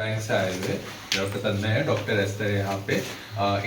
Bank से आए हुए डॉक्टर तन्मय है डॉक्टर एस्तर है यहाँ पे।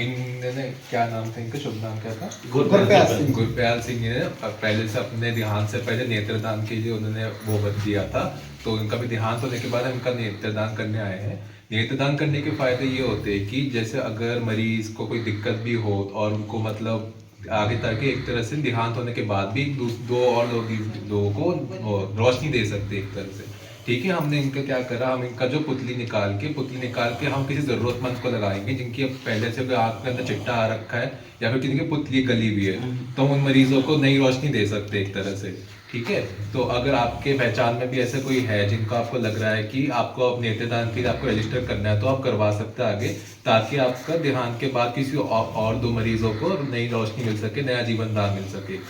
इन्होंने क्या नाम था इनका शुभ नाम क्या था? गुरप्याल सिंह। गुरप्याल सिंह ने पहले से अपने देहांत से पहले नेत्रदान के लिए उन्होंने वो बत दिया था। तो उनका भी देहांत होने के बाद हम इनका नेत्रदान करने आए हैं। नेत्रदान करने के फ़ायदे ये होते हैं कि जैसे अगर मरीज़ को कोई दिक्कत भी हो और उनको मतलब आगे तक एक तरह से देहांत होने के बाद भी दो, दो और लोग लोगों को रोशनी दे सकते एक तरह से। ठीक है हमने इनका क्या करा? हम इनका जो पुतली निकाल के पुतली निकाल के हम किसी जरूरतमंद को लगाएँगे जिनकी अब पहले से कोई आँख के अंदर चिट्टा आ रखा है या फिर किसी की पुतली गली हुई है तो हम उन मरीजों को नई रोशनी दे सकते हैं एक तरह से ठीक है? तो अगर आपके पहचान में भी ऐसे कोई है जिनको आपको लग रहा है कि आपको अब नेत्रदान के लिए आपको रजिस्टर करना है तो आप करवा सकते हैं आगे ताकि आपका देहांत के बाद किसी और, और दो मरीजों को नई रोशनी मिल सके नया जीवन दान मिल सके एक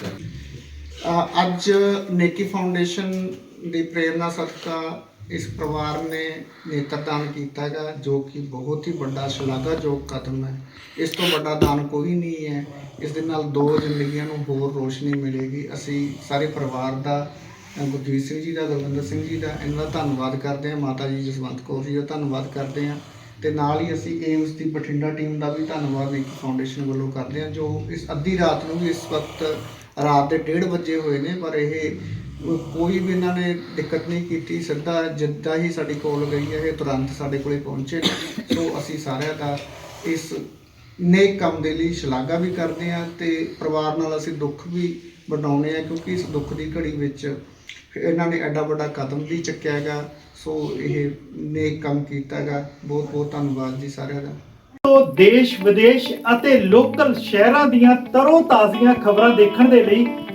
नेकी से। ਦੀ ਪ੍ਰੇਰਣਾ ਸਦਕਾ ਇਸ ਪਰਿਵਾਰ ਨੇ ਨੇਤਰ ਦਾਨ ਕੀਤਾ ਹੈਗਾ ਜੋ ਕਿ ਬਹੁਤ ਹੀ ਵੱਡਾ ਸ਼ਲਾਘਾਯੋਗ ਕਦਮ ਹੈ। ਇਸ ਤੋਂ ਵੱਡਾ ਦਾਨ ਕੋਈ ਨਹੀਂ ਹੈ। ਇਸ ਦੇ ਨਾਲ ਦੋ ਜ਼ਿੰਦਗੀਆਂ ਨੂੰ ਹੋਰ ਰੋਸ਼ਨੀ ਮਿਲੇਗੀ। ਅਸੀਂ ਸਾਰੇ ਪਰਿਵਾਰ ਦਾ ਅ, ਗੁਰਜੀਤ ਸਿੰਘ ਜੀ ਦਾ ਗੁਰਵਿੰਦਰ ਸਿੰਘ ਜੀ ਦਾ ਇਹਨਾਂ ਦਾ ਧੰਨਵਾਦ ਕਰਦੇ ਹਾਂ। ਮਾਤਾ ਜੀ ਜਸਵੰਤ ਕੌਰ ਜੀ ਦਾ ਧੰਨਵਾਦ ਕਰਦੇ ਹਾਂ। ਤੇ ਨਾਲ ਹੀ ਅਸੀਂ ਏਮਸ ਦੀ ਬਠਿੰਡਾ ਟੀਮ ਦਾ ਵੀ ਧੰਨਵਾਦ ਨੇਕੀ ਫਾਊਂਡੇਸ਼ਨ ਵੱਲੋਂ ਕਰਦੇ ਹਾਂ ਜੋ ਇਸ ਅੱਧੀ ਰਾਤ ਨੂੰ ਵੀ ਇਸ ਵਕਤ ਰਾਤ ਦੇ 1:30 ਵਜੇ ਹੋਏ ਨੇ ਪਰ ਇਹ ਕੋਈ ਵੀ ਇਹਨਾਂ ਨੇ ਦਿੱਕਤ ਨਹੀਂ ਕੀਤੀ, ਸਿੱਧਾ ਜਿੱਦਾਂ ਹੀ ਸਾਡੀ ਕੋਲ ਗਈ ਹੈ, ਇਹ ਤੁਰੰਤ ਸਾਡੇ ਕੋਲੇ ਪਹੁੰਚੇ। ਨੇ ਸੋ ਅਸੀਂ ਸਾਰਿਆਂ ਦਾ ਇਸ ਨੇਕ ਕੰਮ ਦੇ ਲਈ ਸ਼ਲਾਘਾ ਵੀ ਕਰਦੇ ਹਾਂ ਤੇ ਪਰਿਵਾਰ ਨਾਲ ਅਸੀਂ ਦੁੱਖ ਵੀ ਵੰਡਾਉਂਦੇ ਹਾਂ ਕਿਉਂਕਿ ਇਸ ਦੁੱਖ ਦੀ ਘੜੀ ਵਿੱਚ ਇਹਨਾਂ ਨੇ ਐਡਾ ਵੱਡਾ ਕਦਮ ਵੀ ਚੱਕਿਆ ਹੈਗਾ। ਸੋ ਇਹ ਨੇਕ ਕੰਮ ਕੀਤਾ ਹੈਗਾ। ਬਹੁਤ ਬਹੁਤ ਧੰਨਵਾਦ ਜੀ ਸਾਰਿਆਂ ਦਾ। ਤੋਂ ਦੇਸ਼, ਵਿਦੇਸ਼ ਅਤੇ ਲੋਕਲ ਸ਼ਹਿਰਾਂ ਦੀਆਂ ਤਰੋ ਤਾਜ਼ੀਆਂ ਖਬਰਾਂ ਦੇਖਣ ਦੇ ਲਈ